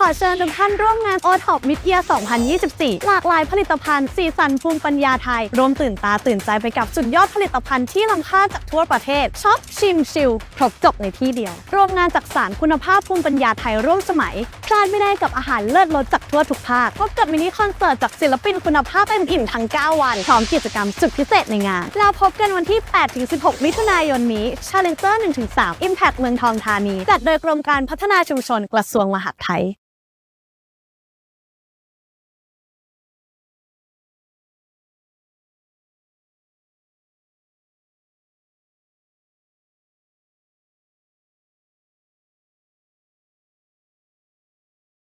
ขอเชิญทุกท่านร่วมงาน o t o p Mid Year 2024 หลากหลายผลิตภัณฑ์ สีสันภูมิปัญญาไทย รวมตื่นตาตื่นใจไปกับสุดยอดผลิตภัณฑ์ที่ล้ำค่าจากทั่วประเทศ ช็อปชิมชิลครบจบในที่เดียวรวมงานจักสารคุณภาพภูมิปัญญาไทยร่วมสมัย พลาดไม่ได้กับอาหารเลิศรสจากทั่วทุกภาค พบกับมินิคอนเสิร์ตจากศิลปินคุณภาพเต็มอิ่มทั้ง 9 วัน พร้อมกิจกรรมสุดพิเศษในงานแล้วพบกันวันที่ 8-16 มิถุนายนนี้ Challenger 1-3 Impact เมืองทองธานี จัดโดยกรมการพัฒนาชุมชนกระทรวงมหาดไทย